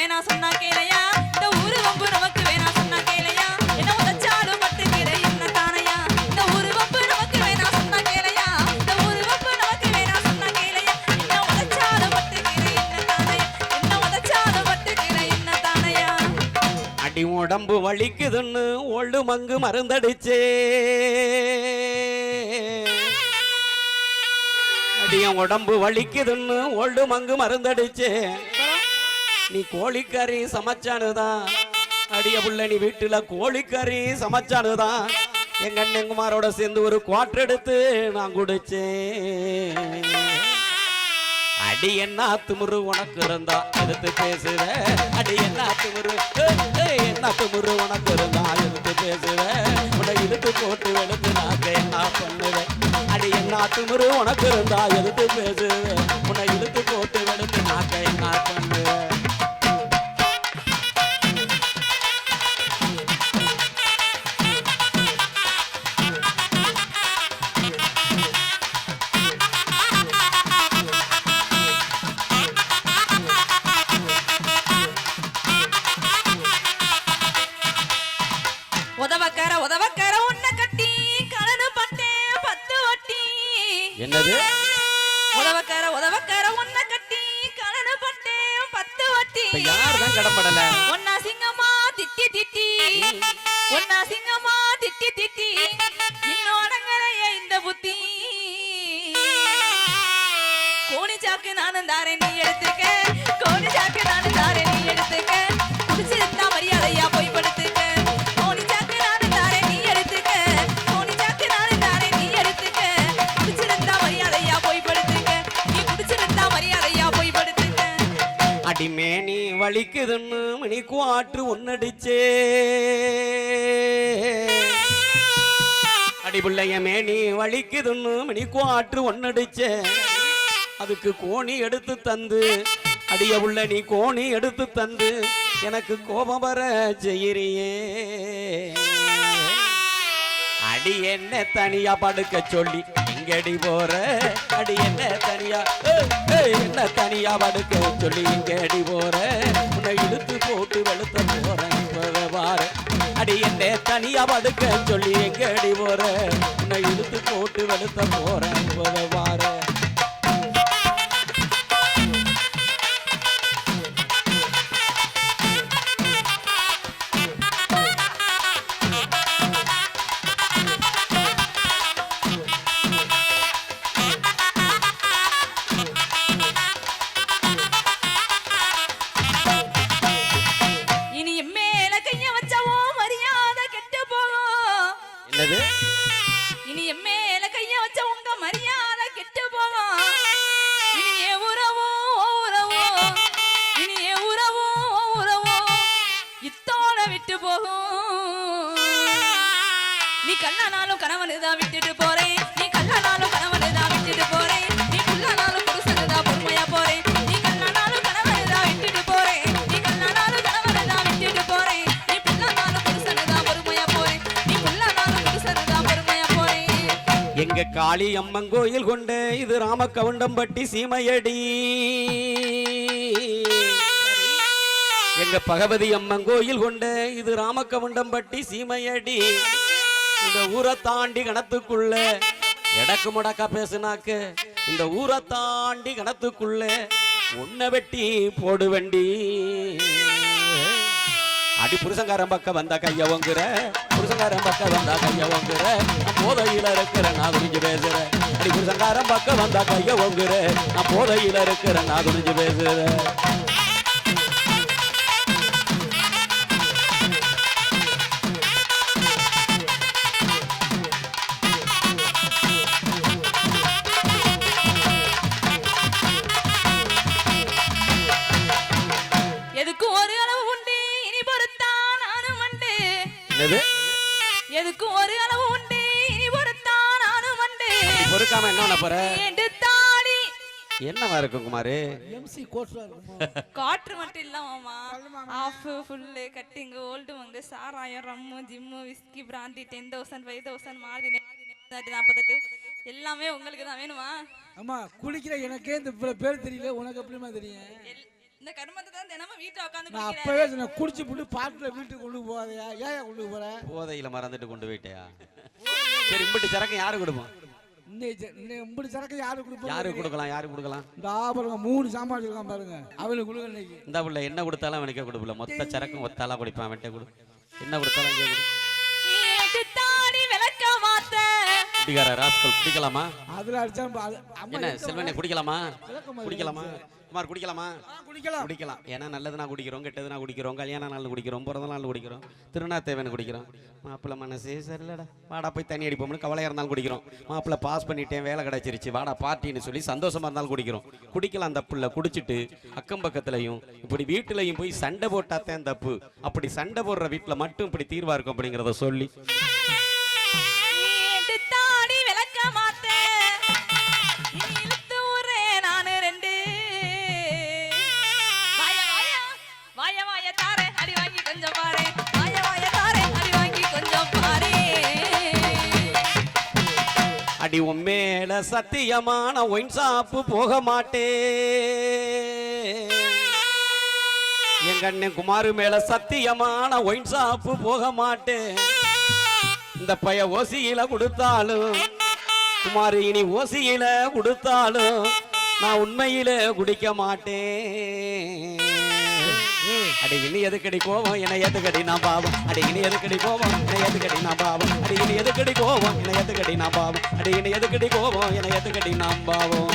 வேணா சொன்னா கேளையா? இந்த ஊரு வம்பு நமக்கு வேணா சொன்னா கேளையா? என்ன உதச்சாலும் பட்டுக்கிற என்ன தானையா இந்த ஊரு வம்பு நமக்கு வேணா சொன்னா கேளையா? இந்த ஊரு வம்பு நமக்கு வேணா சொன்னா கேளையா? என்ன உதச்சாலும் பட்டுக்கிற என்ன தானையா என்ன உதச்சாலும் பட்டுக்கிற என்ன தானையா அடி உடம்பு வலிக்குதுன்னு ஒள்ளு மங்கு மருந்தடிச்சே. அடியன் உடம்பு வலிக்குதுன்னு ஒள்ளு மங்கு மருந்தடிச்சே. நீ கோழிக்கறி சமைச்சானுதான். அடிய புள்ள நீ வீட்டுல கோழிக்கறி சமைச்சானுதான். எங்க அண்ணங்குமாரோட சேர்ந்து ஒரு குவாட்டர் எடுத்து நான் குடிச்சேன். அடி என்ன துமுரு உனக்கு இருந்தா எடுத்து பேசுவ. அடி என்ன துமுரு என்ன துமுரு உனக்கு இருந்தா எடுத்து பேசுவ. உன்னை இழுத்து போட்டு வெளுத்து நான் என்ன பண்ணுவேன்? அடி என்ன துமுரு உனக்கு இருந்தா எதிர்த்து பேசுவேன் உன்னை இழுத்து போட்டு வெளுத்து நான் என்ன பண்ணுவேன்? என்னது? உதவக்கர உதவக்கர உன்னை கட்டி கடனு பட்டேன் பத்து வட்டி. யார் தான் கடம்படல ஒன்னா சிங்கமா திட்டி திட்டி. ஒன்னா சிங்கமா திட்டி திட்டி. இன்னும் அடங்கலைய இந்த புத்தி. கோணி சாக்கு நானும் தாரேன் நீ எடுத்துக்க அடிக்குதுன்னு வலிக்குதுன்னு மணி குவாற்று ஒன்னடிச்சே அடிபுள்ளைய மேனி வலிக்குதுன்னு மணி குவாற்று ஒன்னடிச்சே அதுக்கு கோணி எடுத்து தந்து அடிய உள்ள நீ கோணி எடுத்து தந்து எனக்கு கோபம் வர செய்யறியே. அடி என்ன தனியா படுக்க சொல்லி எங்கடி போற? அடி என்ன தனியா என்ன தனியா படுக்க சொல்லி எங்கடி போற? இழுத்து போட்டு வெளுத்த போறேன் இப்பவே அடி என்ன தனியா படுக்க சொல்லி எங்கடி போற? உன்னை இழுத்து போட்டு வெளுத்த போறேன் இப்பவே இங்க காளி அம்மன் கோயில் கொண்டு இது ராம கவுண்டம்பட்டி சீமையடி. எங்க பகவதி அம்மன் கோயில் கொண்டு இது ராம கவுண்டம்பட்டி சீமையடி. இந்த ஊரை தாண்டி கணத்துக்குள்ள எடக்கு முடக்கா பேசுனாக்கு. இந்த ஊரை தாண்டி கணத்துக்குள்ள உன்னை வெட்டி போடு வண்டி அடி புருஷங்காரன் பக்கம் வந்தா கையவங்குற புருஷங்காரன் பக்கம் வந்தா கைய வாங்குற நான் போதையில இருக்கிற நான் துணிஞ்சு பேசுறேன் அடி புருஷங்காரன் பக்கம் வந்தா கைய வாங்குற நான் போதையில இருக்கிற நான் துணிஞ்சு பேசுறேன் எதுக்கும் ஒரு அளவு உண்டு? இனி பொறுத்தான் நானும் உண்டு. என்னது? எதுக்கும் ஒரு அளவு உண்டு. இனி பொறுத்தான் நானும் உண்டு பொறுக்காம என்ன பண்ண போற? தாடி. என்னவா இருக்கும் குமாரு? எம்சி இருக்குமா? காற்று மட்டும் இல்லாமமா half full cutting Old Monk சாராயம் rum gym whisky brandy ten thousand five thousand மாதிரி நாற்பத்தெட்டு. எல்லாமே உங்களுக்கு தான் வேணுமா? அம்மா குளிக்கிற எனக்கே இந்த இவ்வளவு பேர் தெரியல. உனக்கு எப்படிமா தெரியும்? இந்த கருமத்தை தான் தினமும் வீட்டுல உட்காந்து நான் குடிக்கிறேன் அப்பவே சொன்னேன் குடிச்சு புட்டு பாட்டில் வீட்டுக்கு கொண்டு போகாதயா ஏன் கொண்டு போற? போதையில மறந்துட்டு கொண்டு போயிட்டியா? சரி இம்பிட்டு சரக்கு யாரு கொடுப்போம்? இப்படி சரக்கு யாரு கொடுப்பா யாரு கொடுக்கலாம் யாரு கொடுக்கலாம்? இந்த பாருங்க மூணு சாமான் இருக்கான் பாருங்க. அவனுக்கு கொடுங்க இன்னைக்கு. இந்த புள்ள என்ன கொடுத்தாலும் அவனுக்கே கொடுப்பல மொத்த சரக்கும் ஒத்தாலா குடிப்பான் அவன்கிட்ட கொடு. என்ன கொடுத்தாலும் கொடு. குடிக்கார ராஸ்கல் குடிக்கலாமா? அதுல அடிச்சா என்ன செல்வனே குடிக்கலாமா? குடிக்கலாமா? குமார் குடிக்கலாமா? குடிக்கலாம். குடிக்கலாம். ஏன்னா நல்லது நான் குடிக்கிறோம் கெட்டது நான் குடிக்கிறோம் கல்யாண நாள் குடிக்கிறோம் பிறந்த நாள் குடிக்கிறோம் திருநாத்தேவன் குடிக்கிறோம். மாப்பிள்ளை மனசே சரியில்லடா. வாடா போய் தண்ணி அடிப்போம்னு கவலையாக இருந்தாலும் குடிக்கிறோம். மாப்பிள்ளை பாஸ் பண்ணிட்டேன் வேலை கிடைச்சிருச்சு. வாடா பார்ட்டின்னு சொல்லி சந்தோஷமா இருந்தாலும் குடிக்கிறோம். குடிக்கலாம் தப்பு இல்லை குடிச்சிட்டு அக்கம் பக்கத்துலையும் இப்படி வீட்டுலையும் போய் சண்டை போட்டாத்தான் தப்பு. அப்படி சண்டை போடுற வீட்டில் மட்டும் இப்படி தீர்வா இருக்கும் அப்படிங்கிறத சொல்லி. உன் மேல சத்தியமான ஒயின் சாப்பு போக மாட்டேன் எங்க அண்ணன் குமாரு மேல சத்தியமான ஒயின் சாப்பு போக மாட்டேன் இந்த பைய ஓசியில கொடுத்தாலும் குமாரு இனி ஓசியில கொடுத்தாலும் நான் உண்மையில குடிக்க மாட்டேன் அடி இனி எதுக்கடி கோவம் என்னை எதுக்கடி நான் பாவம்? அடி இனி எதுக்கடி கோவம் என்னை எதுக்கடி நான் பாவம்? கோவம். என்னை எதுக்கடி நான் பாவம்? அடி என்னை எதுக்கடி கோவம்? என்னை எதுக்கடி நான் பாவம்?